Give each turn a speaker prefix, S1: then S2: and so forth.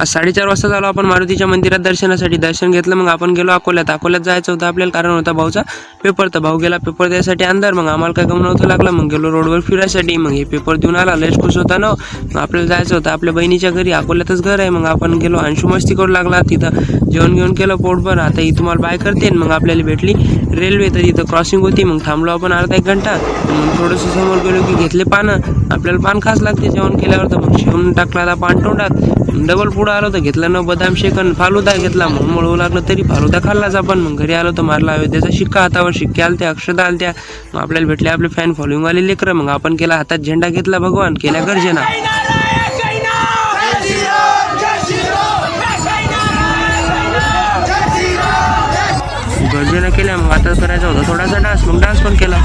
S1: आज साडेचार वाजता झालो आपण मारुतीच्या मंदिरात दर्शनासाठी. दर्शन घेतलं मग आपण गेलो अकोल्यात. अकोल्यात जायचं होतं आपल्याला कारण होता भाऊचा पेपर. तर भाऊ गेला पेपर द्यायसाठी अंदर मग आम्हाला काय गमन होतं लागलं. मग गेलो रोडवर फिरायसाठी. मग हे पेपर देऊन आला. लेट खुश होता ना हो. मग आपल्याला जायचं होतं. आपल्या बहिणीच्या घरी. अकोल्यातच घर आहे. मग आपण गेलो. अंशू मस्ती करू लागला. तिथं जेवण घेऊन केलं पोटभर. आता ही तुम्हाला बाय करते आणि मग आपल्याला भेटली रेल्वे. तर तिथं क्रॉसिंग होती. मग थांबलो आपण अर्धा एक घंटा. मग थोडंसं समोर गेलो की घेतले पानं. आपल्याला पान खास लागते. जेवण केल्यावर तर मग शिवून टाकला आता पान तोंडात. डबल पुढं आलो तर घेतला न बदाम शेकन फालुदा घेतला. मग मळू लागलं तरी फालुदा खाल्लाच आपण. मग घरी आलो तर मारला अयोध्याचा शिक्का हातावर. शिक्के आलत्या अक्षदा आलत्या. मग आपल्याला भेटले आपले फॅन फॉलोईंग वाले लेकरं. मग आपण केला हातात झेंडा घेतला भगवान केल्या गर्जना. गर्जना केल्या. मग आता करायचा होता थोडासा डान्स मग डान्स पण केला.